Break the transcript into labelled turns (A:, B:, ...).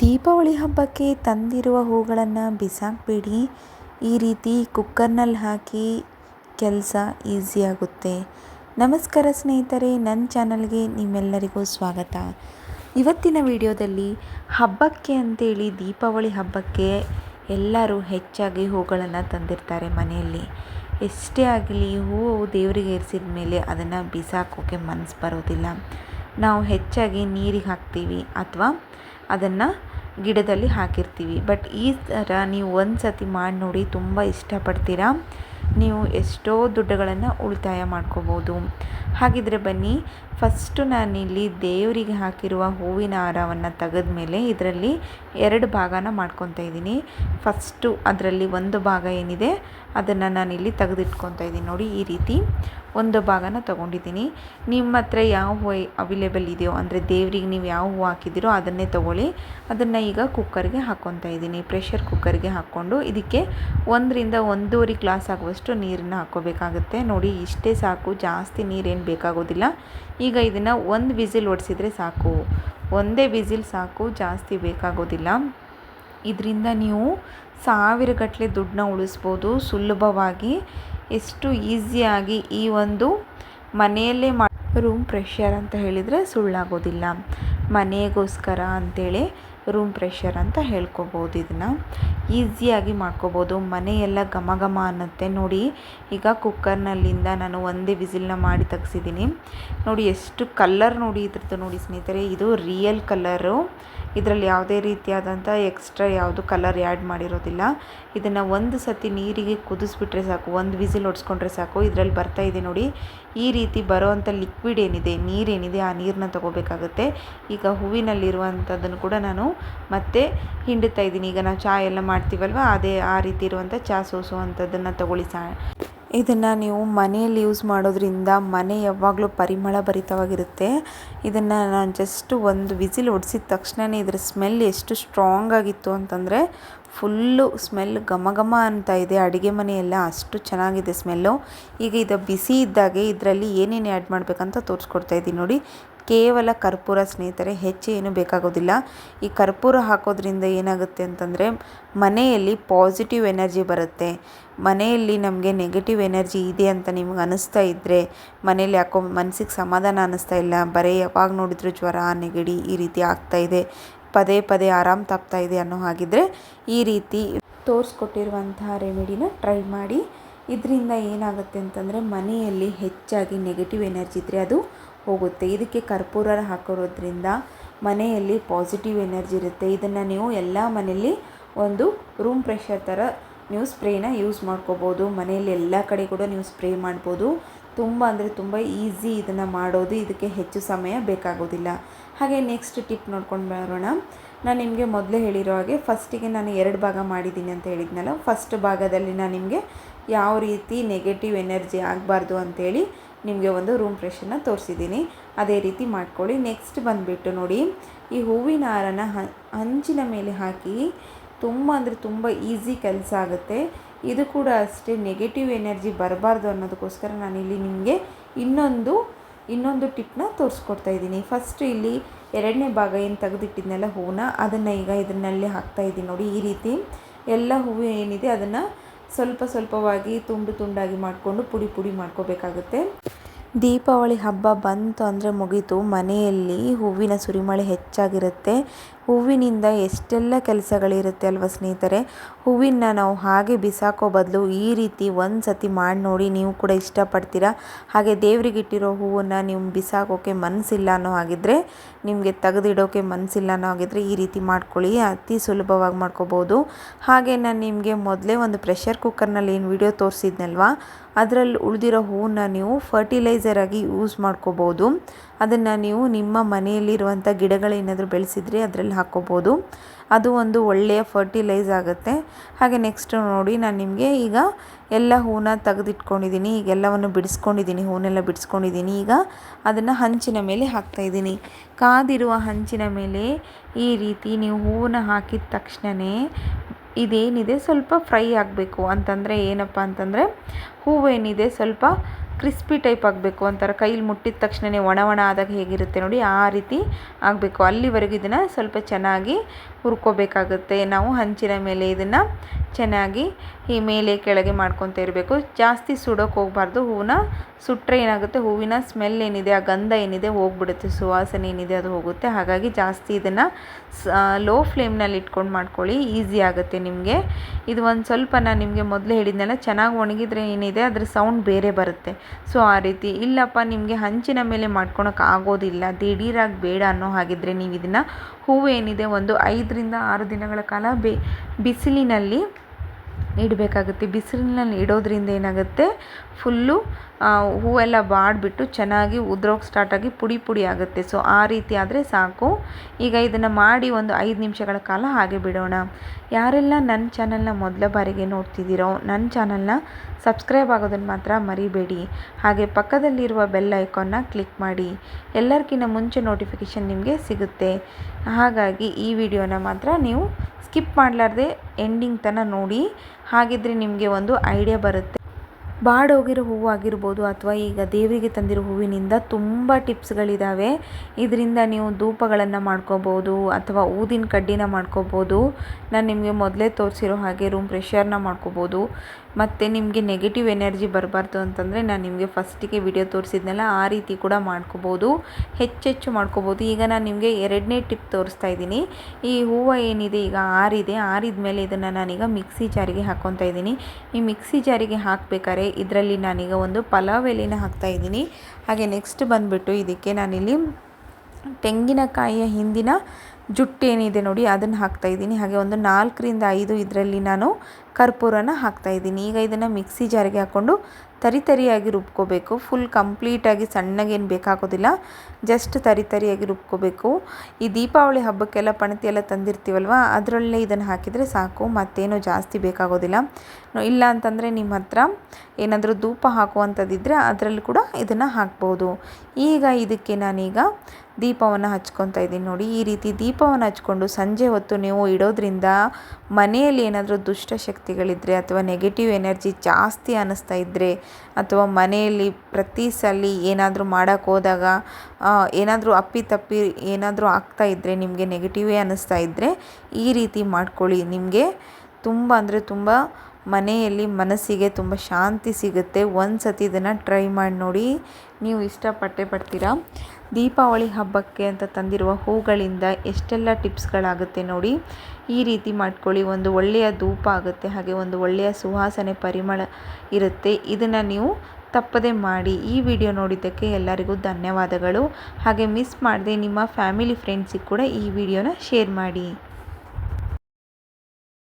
A: ದೀಪಾವಳಿ ಹಬ್ಬಕ್ಕೆ ತಂದಿರುವ ಹೂಗಳನ್ನು ಬಿಸಾಕಬೇಡಿ. ಈ ರೀತಿ ಕುಕ್ಕರ್ನಲ್ಲಿ ಹಾಕಿ ಕೆಲಸ ಈಸಿಯಾಗುತ್ತೆ ನಮಸ್ಕಾರ ಸ್ನೇಹಿತರೆ ನನ್ನ ಚಾನಲ್ಗೆ ನಿಮ್ಮೆಲ್ಲರಿಗೂ ಸ್ವಾಗತ. ಇವತ್ತಿನ ವಿಡಿಯೋದಲ್ಲಿ ಹಬ್ಬಕ್ಕೆ ಅಂತೇಳಿ ದೀಪಾವಳಿ ಹಬ್ಬಕ್ಕೆ ಎಲ್ಲರೂ ಹೆಚ್ಚಾಗಿ ಹೂಗಳನ್ನು ತಂದಿರ್ತಾರೆ ಮನೆಯಲ್ಲಿ. ಎಷ್ಟೇ ಆಗಲಿ ಹೂವು ದೇವರಿಗೆ ಏರಿಸಿದ ಮೇಲೆ ಅದನ್ನು ಬಿಸಾಕೋಕ್ಕೆ ಮನಸ್ಸು ಬರೋದಿಲ್ಲ. ನಾವು ಹೆಚ್ಚಾಗಿ ನೀರಿಗೆ ಹಾಕ್ತೀವಿ ಅಥವಾ ಅದನ್ನು ಗಿಡದಲ್ಲಿ ಹಾಕಿರ್ತೀವಿ. ಬಟ್ ಈ ಥರ ನೀವು ಒಂದು ಸತಿ ಮಾಡಿ ನೋಡಿ ತುಂಬ ಇಷ್ಟಪಡ್ತೀರಾ? ನೀವು ಎಷ್ಟೋ ದುಡ್ಡುಗಳನ್ನು ಉಳಿತಾಯ ಮಾಡ್ಕೋಬೋದು. ಹಾಗಿದ್ರೆ ಬನ್ನಿ ಫಸ್ಟು ನಾನಿಲ್ಲಿ ದೇವರಿಗೆ ಹಾಕಿರುವ ಹೂವಿನ ಹಾರವನ್ನು ತೆಗೆದ ಮೇಲೆ ಇದರಲ್ಲಿ ಎರಡು ಭಾಗನ ಮಾಡ್ಕೊತಾ ಇದ್ದೀನಿ. ಫಸ್ಟು ಅದರಲ್ಲಿ ಒಂದು ಭಾಗ ಏನಿದೆ, ಅದನ್ನು ನಾನಿಲ್ಲಿ ತೆಗೆದಿಟ್ಕೊತಾ ಇದ್ದೀನಿ. ನೋಡಿ ಈ ರೀತಿ ಒಂದು ಭಾಗನ ತೊಗೊಂಡಿದ್ದೀನಿ. ನಿಮ್ಮ ಹತ್ರ ಯಾವ ಹೂವು ಅವೈಲೇಬಲ್ ಇದೆಯೋ, ಅಂದರೆ ದೇವರಿಗೆ ನೀವು ಯಾವ ಹೂವು ಹಾಕಿದ್ದೀರೋ ಅದನ್ನೇ ತೊಗೊಳ್ಳಿ. ಅದನ್ನು ಈಗ ಕುಕ್ಕರ್ಗೆ ಹಾಕ್ಕೊತಾ ಇದ್ದೀನಿ. ಪ್ರೆಷರ್ ಕುಕ್ಕರ್ಗೆ ಹಾಕ್ಕೊಂಡು ಇದಕ್ಕೆ ಒಂದರಿಂದ ಒಂದೂವರೆ ಗ್ಲಾಸ್ ಆಗುವಷ್ಟು ನೀರನ್ನು ಹಾಕ್ಕೋಬೇಕಾಗುತ್ತೆ ನೋಡಿ ಇಷ್ಟೇ ಸಾಕು. ಜಾಸ್ತಿ ನೀರೇನು ಬೇಕಾಗೋದಿಲ್ಲ. ಈಗ ಇದನ್ನು ಒಂದು ವಿಸಿಲ್ ಹೊಡ್ಸಿದ್ರೆ ಸಾಕು. ಒಂದೇ ವಿಸಿಲ್ ಸಾಕು, ಜಾಸ್ತಿ ಬೇಕಾಗೋದಿಲ್ಲ. ಇದರಿಂದ ನೀವು ಸಾವಿರಗಟ್ಟಲೆ ದುಡ್ಡನ್ನ ಉಳಿಸ್ಬೋದು. ಸುಲಭವಾಗಿ, ಎಷ್ಟು ಈಸಿಯಾಗಿ ಈ ಒಂದು ಮನೆಯಲ್ಲೇ ಮಾ ರೂಮ್ ಪ್ರೆಷರ್ ಅಂತ ಹೇಳಿದರೆ ಸುಳ್ಳಾಗೋದಿಲ್ಲ. ಮನೆಗೋಸ್ಕರ ಅಂಥೇಳಿ ರೂಮ್ ಪ್ರೆಷರ್ ಅಂತ ಹೇಳ್ಕೊಬೋದು ಇದನ್ನು. ಈಸಿಯಾಗಿ ಮಾಡ್ಕೋಬೋದು. ಮನೆಯೆಲ್ಲ ಘಮ ಘಮ ಅನ್ನುತ್ತೆ. ನೋಡಿ, ಈಗ ಕುಕ್ಕರ್ನಲ್ಲಿಂದ ನಾನು ಒಂದೇ ವಿಸಿಲ್ನ ಮಾಡಿ ತೆಗ್ಸಿದ್ದೀನಿ. ನೋಡಿ, ಎಷ್ಟು ಕಲ್ಲರ್ ನೋಡಿ ಇದ್ರದ್ದು ನೋಡಿ ಸ್ನೇಹಿತರೆ. ಇದು ರಿಯಲ್ ಕಲ್ಲರು ಇದರಲ್ಲಿ ಯಾವುದೇ ರೀತಿಯಾದಂಥ ಎಕ್ಸ್ಟ್ರಾ ಯಾವುದು ಕಲರ್ ಆ್ಯಡ್ ಮಾಡಿರೋದಿಲ್ಲ. ಇದನ್ನು ಒಂದು ಸತಿ ನೀರಿಗೆ ಕುದಿಸ್ಬಿಟ್ರೆ ಸಾಕು, ಒಂದು ವಿಸಿಲ್ ಹೊಡ್ಸ್ಕೊಂಡ್ರೆ ಸಾಕು. ಇದರಲ್ಲಿ ಬರ್ತಾ ಇದೆ ನೋಡಿ, ಈ ರೀತಿ ಬರೋವಂಥ ಲಿಕ್ವಿಡ್ ಏನಿದೆ, ನೀರೇನಿದೆ, ಆ ನೀರನ್ನ ತೊಗೋಬೇಕಾಗುತ್ತೆ. ಈಗ ಹೂವಿನಲ್ಲಿರುವಂಥದ್ದನ್ನು ಕೂಡ ನಾನು ಮತ್ತೆ ಹಿಂಡುತ್ತಾ ಇದ್ದೀನಿ. ಈಗ ನಾವು ಚಹಾ ಎಲ್ಲ ಮಾಡ್ತೀವಲ್ವ, ಅದೇ ಆ ರೀತಿ ಇರುವಂಥ ಚಾ ಸೋಸುವಂಥದ್ದನ್ನು ತಗೊಳ್ಳಿ ಸಾ ಇದನ್ನು ನೀವು ಮನೆಯಲ್ಲಿ ಯೂಸ್ ಮಾಡೋದ್ರಿಂದ ಮನೆ ಯಾವಾಗಲೂ ಪರಿಮಳ ಭರಿತವಾಗಿರುತ್ತೆ. ಇದನ್ನು ನಾನು ಜಸ್ಟ್ ಒಂದು ವಿಸಿಲ್ ಹೊಡ್ಸಿದ ತಕ್ಷಣವೇ ಇದರ ಸ್ಮೆಲ್ ಎಷ್ಟು ಸ್ಟ್ರಾಂಗ್ ಆಗಿತ್ತು ಅಂತಂದರೆ ಫುಲ್ಲು ಸ್ಮೆಲ್ ಘಮ ಘಮ ಅಂತ ಇದೆ. ಅಡುಗೆ ಮನೆಯೆಲ್ಲ ಅಷ್ಟು ಚೆನ್ನಾಗಿದೆ ಸ್ಮೆಲ್ಲು ಈಗ ಇದು ಬಿಸಿ ಇದ್ದಾಗೆ ಇದರಲ್ಲಿ ಏನೇನು ಆ್ಯಡ್ ಮಾಡಬೇಕಂತ ತೋರಿಸ್ಕೊಡ್ತಾ ಇದ್ದೀನಿ ನೋಡಿ. ಕೇವಲ ಕರ್ಪೂರ ಸ್ನೇಹಿತರೆ, ಹೆಚ್ಚು ಏನು ಬೇಕಾಗೋದಿಲ್ಲ. ಈ ಕರ್ಪೂರ ಹಾಕೋದ್ರಿಂದ ಏನಾಗುತ್ತೆ ಅಂತಂದರೆ, ಮನೆಯಲ್ಲಿ ಪಾಸಿಟಿವ್ ಎನರ್ಜಿ ಬರುತ್ತೆ. ಮನೆಯಲ್ಲಿ ನಮಗೆ ನೆಗೆಟಿವ್ ಎನರ್ಜಿ ಇದೆ ಅಂತ ನಿಮ್ಗೆ ಅನಿಸ್ತಾ ಇದ್ದರೆ ಮನೇಲಿ ಯಾಕೋ ಮನಸ್ಸಿಗೆ ಸಮಾಧಾನ ಅನ್ನಿಸ್ತಾ ಇಲ್ಲ, ಬರೀ ಯಾವಾಗ ನೋಡಿದ್ರು ಜ್ವರ, ನೆಗಡಿ ಈ ರೀತಿ ಆಗ್ತಾ ಇದೆ, ಪದೇ ಪದೇ ಆರಾಮ್ ತಪ್ತಾ ಇದೆ ಅನ್ನೋ ಹಾಗಿದ್ರೆ, ಈ ರೀತಿ ತೋರಿಸ್ಕೊಟ್ಟಿರುವಂತಹ ರೆಮಿಡಿನ ಟ್ರೈ ಮಾಡಿ. ಇದರಿಂದ ಏನಾಗುತ್ತೆ ಅಂತಂದರೆ, ಮನೆಯಲ್ಲಿ ಹೆಚ್ಚಾಗಿ ನೆಗೆಟಿವ್ ಎನರ್ಜಿ ಇದ್ದರೆ ಅದು ಹೋಗುತ್ತೆ. ಇದಕ್ಕೆ ಕರ್ಪೂರ ಹಾಕಿರೋದ್ರಿಂದ ಮನೆಯಲ್ಲಿ ಪಾಸಿಟಿವ್ ಎನರ್ಜಿ ಇರುತ್ತೆ. ಇದನ್ನು ನೀವು ಎಲ್ಲ ಮನೆಯಲ್ಲಿ ಒಂದು ರೂಮ್ ಪ್ರೆಷರ್ ಥರ ನೀವು ಸ್ಪ್ರೇನ ಯೂಸ್ ಮಾಡ್ಕೋಬೋದು. ಮನೆಯಲ್ಲಿ ಎಲ್ಲ ಕಡೆ ಕೂಡ ನೀವು ಸ್ಪ್ರೇ ಮಾಡ್ಬೋದು. ತುಂಬ ಅಂದರೆ ತುಂಬ ಈಸಿ ಇದನ್ನು ಮಾಡೋದು. ಇದಕ್ಕೆ ಹೆಚ್ಚು ಸಮಯ ಬೇಕಾಗೋದಿಲ್ಲ. ಹಾಗೆ ನೆಕ್ಸ್ಟ್ ಟಿಪ್ ನೋಡ್ಕೊಂಡು ಬರೋಣ. ನಾನು ನಿಮಗೆ ಮೊದಲೇ ಹೇಳಿರೋ ಹಾಗೆ ಫಸ್ಟಿಗೆ ನಾನು ಎರಡು ಭಾಗ ಮಾಡಿದ್ದೀನಿ ಅಂತ ಹೇಳಿದ್ನಲ್ಲ ಫಸ್ಟ್ ಭಾಗದಲ್ಲಿ ನಾನು ನಿಮಗೆ ಯಾವ ರೀತಿ ನೆಗೆಟಿವ್ ಎನರ್ಜಿ ಆಗಬಾರ್ದು ಅಂಥೇಳಿ ನಿಮಗೆ ಒಂದು ರೂಮ್ ಫ್ರೆಶನ್ನು ತೋರಿಸಿದ್ದೀನಿ. ಅದೇ ರೀತಿ ಮಾಡ್ಕೊಳ್ಳಿ. ನೆಕ್ಸ್ಟ್ ಬಂದುಬಿಟ್ಟು ನೋಡಿ, ಈ ಹೂವಿನ ಹಾರನ ಹಂಚಿನ ಮೇಲೆ ಹಾಕಿ ತುಂಬ ಅಂದರೆ ತುಂಬ ಈಸಿ ಕೆಲಸ ಆಗುತ್ತೆ. ಇದು ಕೂಡ ಅಷ್ಟೇ ನೆಗೆಟಿವ್ ಎನರ್ಜಿ ಬರಬಾರ್ದು ಅನ್ನೋದಕ್ಕೋಸ್ಕರ ನಾನಿಲ್ಲಿ ನಿಮಗೆ ಇನ್ನೊಂದು ಇನ್ನೊಂದು ಟಿಪ್ನ ತೋರಿಸ್ಕೊಡ್ತಾ ಇದ್ದೀನಿ. ಫಸ್ಟ್ ಇಲ್ಲಿ ಎರಡನೇ ಭಾಗ ಏನು ತೆಗೆದಿಟ್ಟಿದ್ನೆಲ್ಲ ಹೂವನ್ನ ಅದನ್ನು ಈಗ ಇದನ್ನಲ್ಲಿ ಹಾಕ್ತಾ ಇದ್ದೀನಿ ನೋಡಿ ಈ ರೀತಿ. ಎಲ್ಲ ಹೂವು ಏನಿದೆ ಅದನ್ನು ಸ್ವಲ್ಪ ಸ್ವಲ್ಪವಾಗಿ ತುಂಡು ತುಂಡಾಗಿ ಮಾಡಿಕೊಂಡು ಪುಡಿ ಪುಡಿ ಮಾಡ್ಕೋಬೇಕಾಗುತ್ತೆ. ದೀಪಾವಳಿ ಹಬ್ಬ ಬಂತು ಅಂದರೆ ಮುಗೀತು. ಮನೆಯಲ್ಲಿ ಹೂವಿನ ಸುರಿಮಳೆ ಹೆಚ್ಚಾಗಿರುತ್ತೆ. ಹೂವಿನಿಂದ ಎಷ್ಟೆಲ್ಲ ಕೆಲಸಗಳಿರುತ್ತೆ ಅಲ್ವ ಸ್ನೇಹಿತರೆ? ಹೂವಿನ ನಾವು ಹಾಗೆ ಬಿಸಾಕೋ ಬದಲು ಈ ರೀತಿ ಒಂದು ಸತಿ ಮಾಡಿ ನೋಡಿ ನೀವು ಕೂಡ ಇಷ್ಟಪಡ್ತೀರಾ? ಹಾಗೆ ದೇವರಿಗೆ ಇಟ್ಟಿರೋ ಹೂವನ್ನು ನೀವು ಬಿಸಾಕೋಕ್ಕೆ ಮನಸ್ಸಿಲ್ಲ ಅನ್ನೋ ಹಾಗಿದ್ರೆ, ನಿಮಗೆ ತೆಗೆದಿಡೋಕೆ ಮನಸ್ಸಿಲ್ಲ ಅನ್ನೋ ಹಾಗಿದ್ರೆ ಈ ರೀತಿ ಮಾಡ್ಕೊಳ್ಳಿ, ಅತಿ ಸುಲಭವಾಗಿ ಮಾಡ್ಕೋಬೋದು. ಹಾಗೆ ನಾನು ನಿಮಗೆ ಮೊದಲೇ ಒಂದು ಪ್ರೆಷರ್ ಕುಕ್ಕರ್ನಲ್ಲಿ ಏನು ವಿಡಿಯೋ ತೋರಿಸಿದ್ನಲ್ವಾ? ಅದರಲ್ಲಿ ಉಳಿದಿರೋ ಹೂವನ್ನ ನೀವು ಫರ್ಟಿಲೈಸರ್ ಆಗಿ ಯೂಸ್ ಮಾಡ್ಕೋಬೋದು. ಅದನ್ನು ನೀವು ನಿಮ್ಮ ಮನೆಯಲ್ಲಿರುವಂಥ ಗಿಡಗಳೇನಾದರೂ ಬೆಳೆಸಿದ್ರೆ ಅದರಲ್ಲಿ ಹಾಕ್ಕೋಬೋದು ಅದು ಒಂದು ಒಳ್ಳೆಯ ಫರ್ಟಿಲೈಸ್ ಆಗುತ್ತೆ. ಹಾಗೆ ನೆಕ್ಸ್ಟ್ ನೋಡಿ ನಾನು ನಿಮಗೆ ಈಗ ಎಲ್ಲ ಹೂವನ್ನ ತೆಗೆದಿಟ್ಕೊಂಡಿದ್ದೀನಿ ಈಗ ಎಲ್ಲವನ್ನು ಬಿಡಿಸ್ಕೊಂಡಿದ್ದೀನಿ ಹೂವನ್ನೆಲ್ಲ ಬಿಡಿಸ್ಕೊಂಡಿದ್ದೀನಿ ಈಗ ಅದನ್ನು ಹಂಚಿನ ಮೇಲೆ ಹಾಕ್ತಾಯಿದ್ದೀನಿ ಕಾದಿರುವ ಹಂಚಿನ ಮೇಲೆ ಈ ರೀತಿ ನೀವು ಹೂವನ್ನ ಹಾಕಿದ ತಕ್ಷಣವೇ ಇದೇನಿದೆ? ಸ್ವಲ್ಪ ಫ್ರೈ ಆಗಬೇಕು. ಅಂತಂದರೆ ಏನಪ್ಪ ಅಂತಂದರೆ ಹೂವೇನಿದೆ? ಸ್ವಲ್ಪ ಕ್ರಿಸ್ಪಿ ಟೈಪ್ ಆಗಬೇಕು ಒಂಥರ ಕೈಲಿ ಮುಟ್ಟಿದ ತಕ್ಷಣವೇ ಒಣ ಒಣ ಆದಾಗ ಹೇಗಿರುತ್ತೆ ನೋಡಿ ಆ ರೀತಿ ಆಗಬೇಕು. ಅಲ್ಲಿವರೆಗೂ ಇದನ್ನು ಸ್ವಲ್ಪ ಚೆನ್ನಾಗಿ ಹುರ್ಕೋಬೇಕಾಗುತ್ತೆ. ನಾವು ಹಂಚಿನ ಮೇಲೆ ಇದನ್ನು ಚೆನ್ನಾಗಿ ಈ ಮೇಲೆ ಕೆಳಗೆ ಮಾಡ್ಕೊತ ಇರಬೇಕು. ಜಾಸ್ತಿ ಸುಡೋಕೆ ಹೋಗಬಾರ್ದು. ಹೂವನ್ನ ಸುಟ್ಟರೆ ಏನಾಗುತ್ತೆ? ಹೂವಿನ ಸ್ಮೆಲ್ ಏನಿದೆ, ಆ ಗಂಧ ಏನಿದೆ ಹೋಗ್ಬಿಡುತ್ತೆ. ಸುವಾಸನೆ ಏನಿದೆ ಅದು ಹೋಗುತ್ತೆ. ಹಾಗಾಗಿ ಜಾಸ್ತಿ ಇದನ್ನು ಲೋ ಫ್ಲೇಮ್ನಲ್ಲಿ ಇಟ್ಕೊಂಡು ಮಾಡ್ಕೊಳ್ಳಿ. ಈಸಿ ಆಗುತ್ತೆ ನಿಮಗೆ. ಇದು ಒಂದು ಸ್ವಲ್ಪ ನಾನು ನಿಮಗೆ ಮೊದಲೇ ಹೇಳಿದ್ನಲ್ಲ, ಚೆನ್ನಾಗಿ ಒಣಗಿದ್ರೆ ಏನಿದೆ, ಅದ್ರ ಸೌಂಡ್ ಬೇರೆ ಬರುತ್ತೆ. ಸೊ ಆ ರೀತಿ. ಇಲ್ಲಪ್ಪ, ನಿಮಗೆ ಹಂಚಿನ ಮೇಲೆ ಮಾಡ್ಕೊಳಕ್ಕೆ ಆಗೋದಿಲ್ಲ. ದಿಢೀರಾಗಿ ಬೇಡ ಅನ್ನೋ ಹಾಗಿದ್ರೆ ನೀವು ಇದನ್ನು ಹೂವು ಏನಿದೆ ಒಂದು ಐದರಿಂದ ಆರು ದಿನಗಳ ಕಾಲ ಬಿಸಿಲಿನಲ್ಲಿ ಇಡಬೇಕಾಗುತ್ತೆ. ಬಿಸಿಲಿನಲ್ಲಿ ಇಡೋದ್ರಿಂದ ಏನಾಗುತ್ತೆ? ಫುಲ್ಲು ಹೂವೆಲ್ಲ ಬಾಡಿಬಿಟ್ಟು ಚೆನ್ನಾಗಿ ಉದ್ರೋಗಿ ಸ್ಟಾರ್ಟಾಗಿ ಪುಡಿ ಪುಡಿ ಆಗುತ್ತೆ. ಸೊ ಆ ರೀತಿ ಆದರೆ ಸಾಕು. ಈಗ ಇದನ್ನು ಮಾಡಿ ಒಂದು ಐದು ನಿಮಿಷಗಳ ಕಾಲ ಹಾಗೆ ಬಿಡೋಣ. ಯಾರೆಲ್ಲ ನನ್ನ ಚಾನಲ್ನ ಮೊದಲ ಬಾರಿಗೆ ನೋಡ್ತಿದ್ದೀರೋ ನನ್ನ ಚಾನಲ್ನ ಸಬ್ಸ್ಕ್ರೈಬ್ ಆಗೋದನ್ನು ಮಾತ್ರ ಮರಿಬೇಡಿ. ಹಾಗೆ ಪಕ್ಕದಲ್ಲಿರುವ ಬೆಲ್ ಐಕಾನ್ನ ಕ್ಲಿಕ್ ಮಾಡಿ. ಎಲ್ಲರಿಗಿಂತ ಮುಂಚೆ ನೋಟಿಫಿಕೇಷನ್ ನಿಮಗೆ ಸಿಗುತ್ತೆ. ಹಾಗಾಗಿ ಈ ವಿಡಿಯೋನ ಮಾತ್ರ ನೀವು ಸ್ಕಿಪ್ ಮಾಡಲಾರ್ದೆ ಎಂಡಿಂಗ್ ತನಕ ನೋಡಿ. ಹಾಗಿದ್ರೆ ನಿಮಗೆ ಒಂದು ಐಡಿಯಾ ಬರುತ್ತೆ. ಬಾಡೋಗಿರೋ ಹೂವು ಆಗಿರ್ಬೋದು ಅಥವಾ ಈಗ ದೇವರಿಗೆ ತಂದಿರೋ ಹೂವಿನಿಂದ ತುಂಬ ಟಿಪ್ಸ್ಗಳಿದ್ದಾವೆ ಇದರಿಂದ ನೀವು ಧೂಪಗಳನ್ನು ಮಾಡ್ಕೋಬೋದು ಅಥವಾ ಊದಿನ ಕಡ್ಡಿನ ಮಾಡ್ಕೋಬೋದು. ನಾನು ನಿಮಗೆ ಮೊದಲೇ ತೋರಿಸಿರೋ ಹಾಗೆ ರೂಮ್ ಪ್ರೆಷರ್ನ ಮಾಡ್ಕೋಬೋದು. ಮತ್ತು ನಿಮಗೆ ನೆಗೆಟಿವ್ ಎನರ್ಜಿ ಬರಬಾರ್ದು ಅಂತಂದರೆ ನಾನು ನಿಮಗೆ ಫಸ್ಟಿಗೆ ವಿಡಿಯೋ ತೋರಿಸಿದ್ನಲ್ಲ, ಆ ರೀತಿ ಕೂಡ ಮಾಡ್ಕೋಬೋದು. ಹೆಚ್ಚೆಚ್ಚು ಮಾಡ್ಕೋಬೋದು. ಈಗ ನಾನು ನಿಮಗೆ ಎರಡನೇ ಟಿಪ್ ತೋರಿಸ್ತಾ ಇದ್ದೀನಿ. ಈ ಹೂವು ಏನಿದೆ ಈಗ ಆರಿದೆ ಆರಿದ ಮೇಲೆ ಇದನ್ನು ನಾನೀಗ ಮಿಕ್ಸಿ ಜಾರಿಗೆ ಹಾಕ್ಕೊತಾ ಇದ್ದೀನಿ. ಈ ಮಿಕ್ಸಿ ಜಾರಿಗೆ ಹಾಕಬೇಕಾದ್ರೆ ಇದರಲ್ಲಿ ನಾನೀಗ ಒಂದು ಪಲಾವ್ ಎಲೆನ ಹಾಕ್ತಾಯಿದ್ದೀನಿ ಹಾಗೆ ನೆಕ್ಸ್ಟ್ ಬಂದುಬಿಟ್ಟು ಇದಕ್ಕೆ ನಾನಿಲ್ಲಿ ತೆಂಗಿನಕಾಯಿಯ ಹಿಂದಿನ ಜುಟ್ಟೇನಿದೆ ನೋಡಿ, ಅದನ್ನು ಹಾಕ್ತಾಯಿದ್ದೀನಿ ಹಾಗೆ ಒಂದು ನಾಲ್ಕರಿಂದ ಐದು ಇದರಲ್ಲಿ ನಾನು ಕರ್ಪೂರನ ಹಾಕ್ತಾಯಿದ್ದೀನಿ ಈಗ ಇದನ್ನು ಮಿಕ್ಸಿ ಜಾರಿಗೆ ಹಾಕ್ಕೊಂಡು ತರಿ ತರಿಯಾಗಿ ರುಬ್ಕೋಬೇಕು. ಫುಲ್ ಕಂಪ್ಲೀಟಾಗಿ ಸಣ್ಣಗೇನು ಬೇಕಾಗೋದಿಲ್ಲ. ಜಸ್ಟ್ ತರಿ ತರಿಯಾಗಿ ರುಬ್ಕೋಬೇಕು. ಈ ದೀಪಾವಳಿ ಹಬ್ಬಕ್ಕೆಲ್ಲ ಪಣತಿ ಎಲ್ಲ ತಂದಿರ್ತೀವಲ್ವ, ಅದರಲ್ಲೇ ಇದನ್ನು ಹಾಕಿದರೆ ಸಾಕು. ಮತ್ತೇನು ಜಾಸ್ತಿ ಬೇಕಾಗೋದಿಲ್ಲ. ಇಲ್ಲ ಅಂತಂದರೆ ನಿಮ್ಮ ಹತ್ರ ಏನಾದರೂ ಧೂಪ ಹಾಕುವಂಥದ್ದಿದ್ದರೆ ಅದರಲ್ಲಿ ಕೂಡ ಇದನ್ನು ಹಾಕ್ಬೋದು. ಈಗ ಇದಕ್ಕೆ ನಾನೀಗ ದೀಪವನ್ನು ಹಚ್ಕೊತಾ ಇದ್ದೀನಿ ನೋಡಿ. ಈ ರೀತಿ ದೀಪವನ್ನು ಹಚ್ಕೊಂಡು ಸಂಜೆ ಹೊತ್ತು ನೀವು ಇಡೋದ್ರಿಂದ ಮನೆಯಲ್ಲಿ ಏನಾದರೂ ದುಷ್ಟಶಕ್ತಿಗಳಿದ್ದರೆ ಅಥವಾ ನೆಗೆಟಿವ್ ಎನರ್ಜಿ ಜಾಸ್ತಿ ಅನ್ನಿಸ್ತಾ ಇದ್ದರೆ ಅಥವಾ ಮನೆಯಲ್ಲಿ ಪ್ರತಿ ಸಲ ಏನಾದರೂ ಮಾಡೋಕ್ಕೆ ಹೋದಾಗ ಏನಾದರೂ ಅಪ್ಪಿತಪ್ಪಿ ಏನಾದರೂ ಆಗ್ತಾ ಇದ್ದರೆ ನಿಮಗೆ ನೆಗೆಟಿವೇ ಅನ್ನಿಸ್ತಾ ಇದ್ದರೆ ಈ ರೀತಿ ಮಾಡ್ಕೊಳ್ಳಿ. ನಿಮಗೆ ತುಂಬ ಅಂದರೆ ತುಂಬ ಮನೆಯಲ್ಲಿ ಮನಸ್ಸಿಗೆ ತುಂಬ ಶಾಂತಿ ಸಿಗುತ್ತೆ. ಒಂದು ಸತಿ ಇದನ್ನು ಟ್ರೈ ಮಾಡಿ ನೋಡಿ. ನೀವು ಇಷ್ಟಪಟ್ಟೆ ಪಡ್ತೀರಾ? ದೀಪಾವಳಿ ಹಬ್ಬಕ್ಕೆ ಅಂತ ತಂದಿರುವ ಹೂಗಳಿಂದ ಎಷ್ಟೆಲ್ಲ ಟಿಪ್ಸ್ಗಳಾಗುತ್ತೆ ನೋಡಿ. ಈ ರೀತಿ ಮಾಡ್ಕೊಳ್ಳಿ. ಒಂದು ಒಳ್ಳೆಯ ಧೂಪ ಆಗುತ್ತೆ, ಹಾಗೆ ಒಂದು ಒಳ್ಳೆಯ ಸುವಾಸನೆ ಪರಿಮಳ ಇರುತ್ತೆ. ಇದನ್ನು ನೀವು ತಪ್ಪದೆ ಮಾಡಿ. ಈ ವಿಡಿಯೋ ನೋಡಿದ್ದಕ್ಕೆ ಎಲ್ಲರಿಗೂ ಧನ್ಯವಾದಗಳು. ಹಾಗೆ ಮಿಸ್ ಮಾಡದೆ ನಿಮ್ಮ ಫ್ಯಾಮಿಲಿ ಫ್ರೆಂಡ್ಸಿಗೆ ಕೂಡ ಈ ವಿಡಿಯೋನ ಶೇರ್ ಮಾಡಿ.